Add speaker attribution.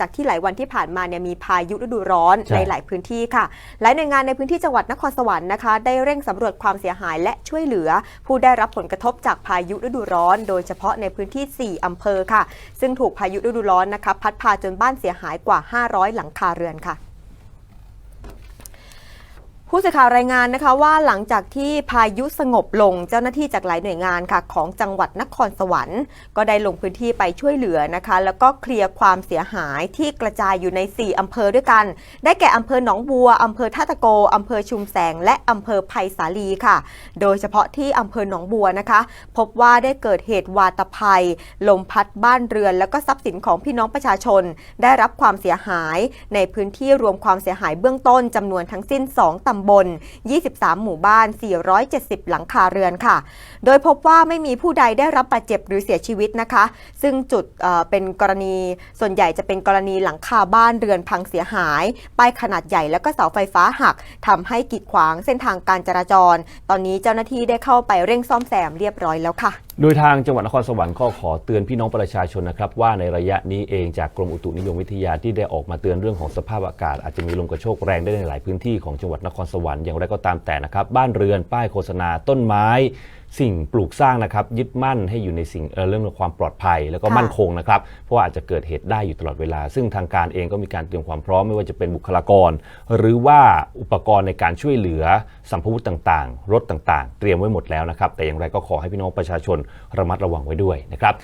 Speaker 1: จากที่หลายวันที่ผ่านมาเนี่ยมีพายุฤดูร้อน
Speaker 2: ใช่
Speaker 1: ในหลายพื้นที่ค่ะ หลายหน่วยงานในพื้นที่จังหวัดนครสวรรค์นะคะ ได้เร่งสำรวจความเสียหายและช่วยเหลือ ผู้ได้รับผลกระทบจากพายุฤดูร้อน โดยเฉพาะในพื้นที่ 4อำเภอค่ะ ซึ่งถูกพายุฤดูร้อนนะคะพัดพาจนบ้านเสียหายกว่า 500 หลังคาเรือนค่ะ ผู้สื่อข่าวรายงานนะคะว่าหลังจากที่พายุสงบลงเจ้าหน้าที่จากหลายหน่วยงานค่ะ ของจังหวัดนครสวรรค์ ก็ได้ลงพื้นที่ไปช่วยเหลือนะคะ แล้วก็เคลียร์ความเสียหายที่กระจายอยู่ใน 4 อำเภอด้วยกัน ได้แก่อำเภอหนองบัวอำเภอท่าตะโกอำเภอชุมแสง และอำเภอไผ่สาลีค่ะ โดยเฉพาะที่อำเภอหนองบัวนะคะ พบว่าได้เกิดเหตุวาตภัยลมพัดบ้านเรือน แล้วก็ทรัพย์สินของพี่น้องประชาชน ได้รับความเสียหายในพื้นที่รวมความเสียหายเบื้องต้นจำนวนทั้งสิ้น 2ตำบล 23 หมู่บ้าน 470 หลังคาเรือนค่ะ โดยพบว่าไม่มีผู้ใดได้รับบาดเจ็บหรือเสียชีวิตนะคะ ซึ่งจุดเเป็นกรณีส่วนใหญ่จะเป็นกรณีหลังคาบ้านเรือนพังเสียหาย ป้ายขนาดใหญ่แล้วก็เสาไฟฟ้าหักทำให้กีดขวางเส้นทางการจราจร ตอนนี้เจ้าหน้าที่ได้เข้าไปเร่งซ่อมแซมเรียบร้อยแล้วค่ะ
Speaker 2: โดยทางจังหวัดนครสวรรค์ก็ขอเตือนพี่น้องประชาชนนะครับว่าในระยะนี้เองจากกรมอุตุนิยมวิทยาที่ได้ออกมาเตือนเรื่องของสภาพอากาศ อาจจะมีลมกระโชกแรงได้ในหลายพื้นที่ของจังหวัดนครสวรรค์อย่างไรก็ตามแต่นะครับบ้านเรือนป้ายโฆษณาต้นไม้สิ่งปลูกสร้างนะครับยึดมั่นให้อยู่ในสิ่งเอ่อเรื่องของความปลอดภัย แล้วก็
Speaker 1: ค่ะ
Speaker 2: มั่นคงนะครับ เพราะว่าอาจจะเกิดเหตุได้อยู่ตลอดเวลา ซึ่งทางการเองก็มีการเตรียมความพร้อมไม่ว่าจะเป็นบุคลากร หรือว่าอุปกรณ์ในการช่วยเหลือสัมภาวุธต่างๆ รถต่างๆ เตรียมไว้หมดแล้วนะครับแต่อย่างไรก็ขอให้พี่น้องประชาชนระมัดระวังไว้ด้วยนะครับ